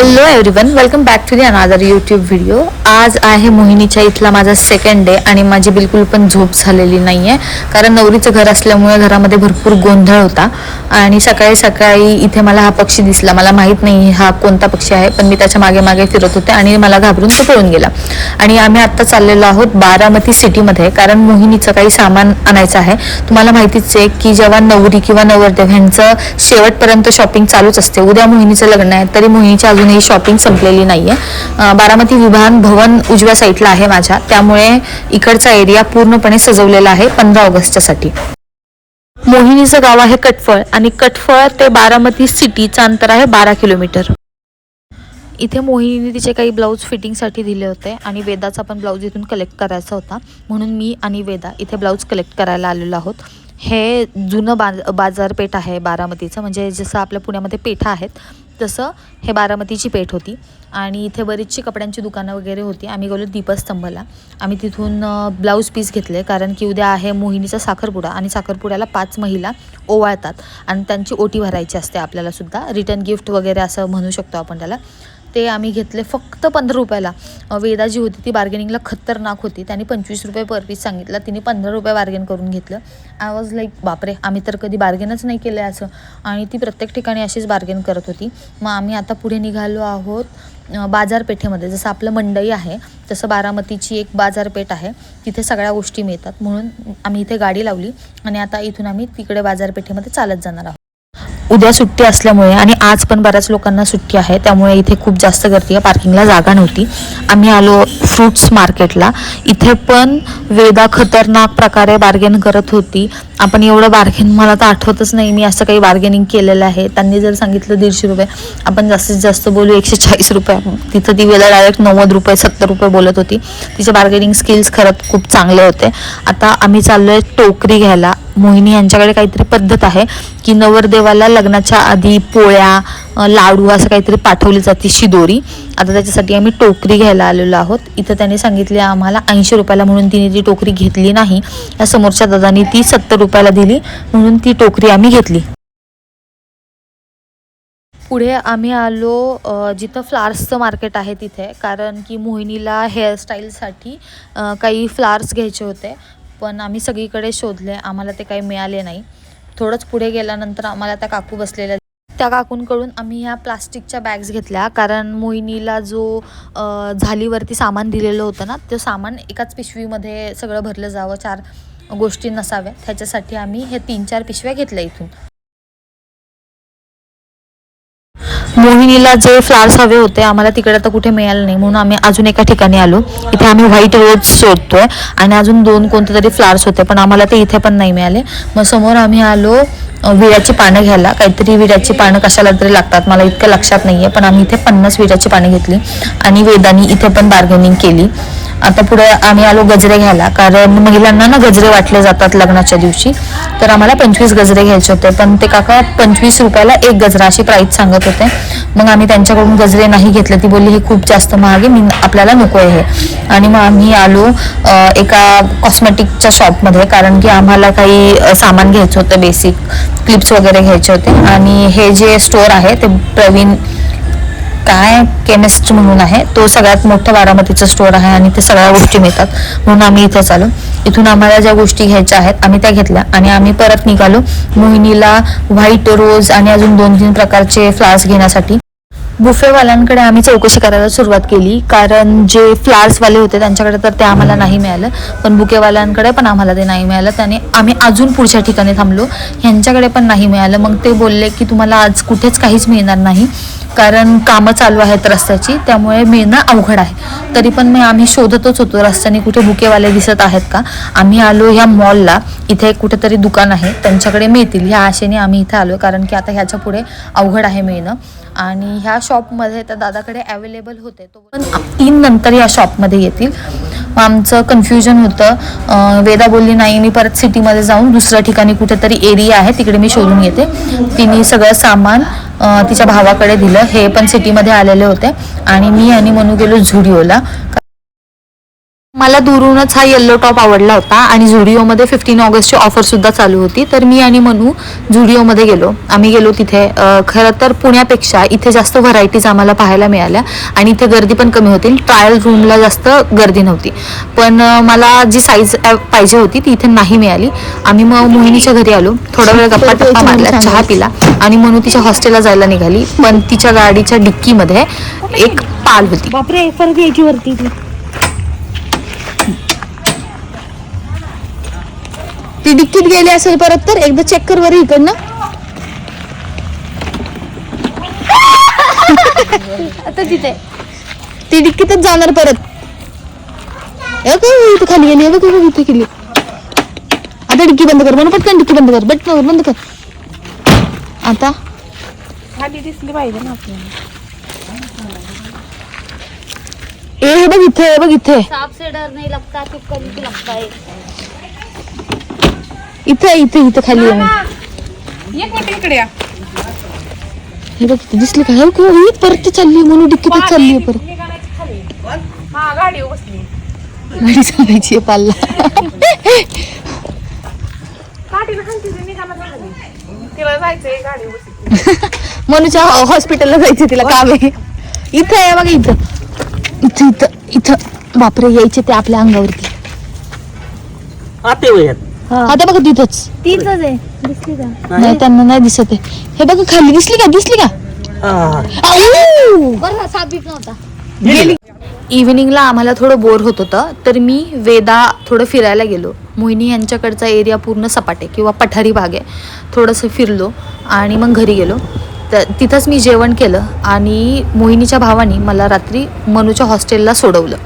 Hello everyone welcome back to the another YouTube video आज आहे मोहिनीच्या इथला माझा सेकंड डे आणि माझी बिलकुल पण झोप झालेली नाही आहे कारण नवरीचं घर असल्यामुळे घरामध्ये भरपूर गोंधळ होता. आणि सकाळी सकाळी इथे मला हा पक्षी दिसला. मला माहीत नाही हा कोणता पक्षी आहे पण मी त्याच्यामागे मागे फिरत होते आणि मला घाबरून तो पळून गेला. आणि आम्ही आत्ता चाललेलो आहोत बारामती सिटीमध्ये कारण मोहिनीचं काही सामान आणायचं आहे. तुम्हाला माहितीच आहे की जेव्हा नवरी किंवा नवरदेव ह्यांचं शेवटपर्यंत शॉपिंग चालूच असते. उद्या मोहिनीचं लग्न आहे तरी मोहिनीची अजूनही शॉपिंग संपलेली नाही आहे बारामती विभान भवन उजव्या साईडला आहे माझ्या. त्यामुळे इकडचा एरिया पूर्णपणे सजवलेला आहे पंधरा ऑगस्टसाठी. मोहिनीचं गाव आहे कटफळ आणि कटफळ ते बारामती सिटीचं अंतर आहे बारा किलोमीटर इथे मोहिनीने तिचे काही ब्लाऊज फिटिंगसाठी दिले होते आणि वेदाचा पण ब्लाऊज इथून कलेक्ट करायचा होता. म्हणून मी आणि वेदा इथे ब्लाऊज कलेक्ट करायला आलेलो आहोत. हे जुनं बाज बाजारपेठ आहे बारामतीचं. म्हणजे जसं आपल्या पुण्यामध्ये पेठा आहेत तसं हे बारामतीची पेठ होती. आणि इथे बरीचशी कपड्यांची दुकानं वगैरे होती. आम्ही गेलो दीपस्तंभला. आम्ही तिथून ब्लाऊज पीस घेतले. कारण की उद्या आहे मोहिनीचा साखरपुडा आणि साखरपुड्याला पाच महिला ओवाळतात. आणि त्यांची ओटी भरायची असते आपल्यालासुद्धा रिटर्न गिफ्ट वगैरे असं म्हणू शकतो आपण त्याला. ते आम्ही घेतले फक्त पंधरा रुपयाला. वेदा जी होती ती बार्गेनिंगला खतरनाक होती. त्यांनी पंचवीस रुपये पर पीस सांगितलं. तिने पंधरा रुपये बार्गेन करून घेतलं. आय वॉज लाईक बापरे आम्ही तर कधी बार्गेनच नाही केलं असं. आणि ती प्रत्येक ठिकाणी अशीच बार्गेन करत होती. मग आम्ही आता पुढे निघालो आहोत बाजारपेठेमध्ये. जसं आपलं मंडई आहे तसं बारामतीची एक बाजारपेठ आहे. तिथे सगळ्या गोष्टी मिळतात. म्हणून आम्ही इथे गाडी लावली. आणि आता इथून आम्ही तिकडे बाजारपेठेमध्ये चालत जाणार आहोत. उद्या सुट्टी असल्यामुळे आणि आज पण बऱ्याच लोकांना सुट्टी आहे त्यामुळे इथे खूप जास्त गर्दी आहे पार्किंगला जागा नव्हती. आम्ही आलो फ्रुट्स मार्केटला. इथे पण वेदा खतरनाक प्रकारे बार्गेन करत होती. आपण एवढं बार्गेन मला तर आठवतच नाही. मी असं काही बार्गेनिंग केलेलं आहे. त्यांनी जर सांगितलं दीडशे रुपये आपण जास्तीत जास्त बोलू एकशे चाळीस रुपये. तिथं ती वेळा डायरेक्ट नव्वद रुपये सत्तर रुपये बोलत होती. तिचे बार्गेनिंग स्किल्स खरंच खूप चांगले होते. आता आम्ही चाललो आहे टोकरी घ्यायला. मोहिनी यांच्याकडे काहीतरी पद्धत आहे की नवरदेवाला लग्नाच्या आधी पोळ्या लाडू असं काहीतरी पाठवली जाते शिदोरी. आता त्याच्यासाठी आम्ही टोकरी घ्यायला आलेलो आहोत. इथं त्यांनी सांगितले आम्हाला ऐंशी रुपयाला म्हणून तिने ती टोकरी घेतली नाही. या समोरच्या दादानी ती सत्तर रुपये रुपयाला दिली म्हणून ती टोकरी आम्ही घेतली. पुढे आम्ही आलो जिथं फ्लार्सचं मार्केट आहे तिथे कारण की मोहिनीला हेअरस्टाईलसाठी काही फ्लार्स घ्यायचे होते पण आम्ही सगळीकडे शोधले आम्हाला ते काही मिळाले नाही. थोडंच पुढे गेल्यानंतर आम्हाला त्या काकू बसलेल्या त्या काकूंकडून आम्ही ह्या प्लास्टिकच्या बॅग्स घेतल्या कारण मोहिनीला जो झालीवरती सामान दिलेलं होतं ना ते सामान एकाच पिशवीमध्ये सगळं भरलं जावं चार गोष्टी नसाव्या त्याच्यासाठी आम्ही हे तीन चार पिशव्या घेतल्या इथून. मोहिनीला जे फ्लावर्स हवे होते आम्हाला तिकडे तर कुठे मिळाले नाही. म्हणून आम्ही अजून एका ठिकाणी आलो. इथे आम्ही व्हाईट रोज शोधतोय आणि अजून दोन कोणते तरी फ्लावर्स होते पण आम्हाला ते इथे पण नाही मिळाले. मग समोर आम्ही आलो विड्याची पानं घ्यायला. काहीतरी विड्याची पानं कशाला तरी लागतात मला इतकं लक्षात नाही आहे पण आम्ही इथे पन्नास विड्याची पानं घेतली. आणि वेदानी इथे पण बार्गेनिंग केली. आता पुढे आम्ही आलो गजरे घ्यायला. कारण महिलांना ना गजरे वाटले जातात लग्नाच्या दिवशी. तर आम्हाला पंचवीस गजरे घ्यायचे होते. पण ते काका पंचवीस रुपयाला एक गजरा अशी प्राईस सांगत होते. मग आम्ही त्यांच्याकडून गजरे नाही घेतले. ती बोलली हे खूप जास्त महाग आहे. मी आपल्याला नको आहे हे. आणि मग आम्ही आलो एका कॉस्मेटिकच्या शॉपमध्ये कारण की आम्हाला काही सामान घ्यायचं होतं बेसिक क्लिप्स वगैरे घ्यायचे होते. आणि हे जे स्टोअर आहे ते प्रवीण काय केमिस्ट म्हणून आहे तो सगळ्यात मोठा बारामतीचा स्टोअर आहे आणि ते सगळ्या गोष्टी मिळतात. म्हणून आम्ही इथे आलो इथून आम्हाला ज्या गोष्टी घ्यायच्या आहेत आम्ही त्या घेतल्या. आणि आम्ही परत निघालो मोहिनीला व्हाईट रोज आणि अजून दोन तीन प्रकारचे फ्लावर्स घेण्यासाठी. बुफेवाल्यांकडे आम्ही चौकशी करायला सुरुवात केली. कारण जे फ्लार्सवाले होते त्यांच्याकडे तर ते आम्हाला नाही मिळालं. पण बुकेवाल्यांकडे पण आम्हाला ते नाही मिळालं. त्याने आम्ही अजून पुढच्या ठिकाणी थांबलो. ह्यांच्याकडे पण नाही मिळालं. मग ते बोलले की तुम्हाला आज कुठेच काहीच मिळणार नाही. कारण कामं चालू आहेत रस्त्याची त्यामुळे मिळणं अवघड आहे. तरी पण मी आम्ही शोधतच होतो रस्त्याने कुठे बुकेवाले दिसत आहेत का? आम्ही आलो ह्या मॉलला इथे कुठेतरी दुकान आहे त्यांच्याकडे मिळतील ह्या आशेने आम्ही इथे आलो कारण की आता ह्याच्या पुढे अवघड आहे मिळणं. आणि ह्या शॉपमध्ये त्या दादाकडे अवेलेबल होते तो पण तीन नंतर या शॉपमध्ये येतील. मग आमचं कन्फ्युजन होतं वेदा बोलली नाही मी परत सिटीमध्ये जाऊन दुसऱ्या ठिकाणी कुठेतरी एरिया आहे तिकडे मी शोधून येते तिने सगळं सामान तिच्या भावाकडे दिलं. हे पण सिटीमध्ये आलेले होते. आणि मी आणि मनू गेलो झुडिओला. मला दुरूनच हा येल्लो टॉप आवडला होता आणि झुडिओमध्ये फिफ्टीन ऑगस्टची ऑफर सुद्धा चालू होती. तर मी आणि मनू झुडिओमध्ये गेलो. आम्ही गेलो तिथे. खरं तर पुण्यापेक्षा इथे जास्त व्हरायटीज आम्हाला पाहायला मिळाल्या आणि इथे गर्दी पण कमी होती. ट्रायल रूमला जास्त गर्दी नव्हती. पण मला जी साईज पाहिजे होती ती इथे नाही मिळाली. आम्ही मग मोहिनीच्या घरी आलो. थोडा वेळ गप्पा टप्पा मारल्या चहा पिला आणि म्हणून तिच्या हॉस्टेलला जायला निघाली. पण तिच्या गाडीच्या डिक्कीमध्ये एक पाल होती. बापरे परत यायची वरती ती डिक्कीत गेली असेल परत तर एकदा चेक कर बरं इकडनं. आता तिथे. ती डिक्कीतच जाणार परत. ए इथं खाली गेली बघ, इथे गेली. आता डिक्की बंद कर म्हणून पटकन डिक्की बंद कर बटन बंद कर. आता. खाली दिसली पाहिजे ना आपल्याला. ए हे बघ इथे हे बघ इथे. सांप से डर नहीं लगता भी लगता है इथे इथे इथे खाली आहे. एक मिनिट इकडे या. हे बघ इथे दिसली का? हे ही परत ती चालली म्हणून डिक्कीतच चालली आहे परत. हा गाडी बसली गाडी चालायची आहे पाल्ला. काठीला खालती निघाला झाली तिला जायचंय गाडी बसली मनूच्या हॉस्पिटलला जायचं तिला काम. आहे इथं आहे बघा इथं. इथं इथं. इथं. बापरे यायचे ते आपल्या अंगावरती. आते वयात. आता बघा तिथंच. तीच आहे. दिसली का? नाही त्यांना नाही दिसत आहे. हे बघा खाली दिसली का? दिसली का? हा. आऊ! बरं साप बीप नव्हता. गेली. इव्हिनिंगला आम्हाला थोडं बोर होत होतं तर मी वेदा थोडं फिरायला गेलो. मोहिनी यांच्याकडचा एरिया पूर्ण सपाट आहे किंवा पठारी भाग आहे. थोडंसं फिरलो आणि मग घरी गेलो. तर तिथंच मी जेवण केलं आणि मोहिनीच्या भावानी मला रात्री मनूच्या हॉस्टेलला सोडवलं.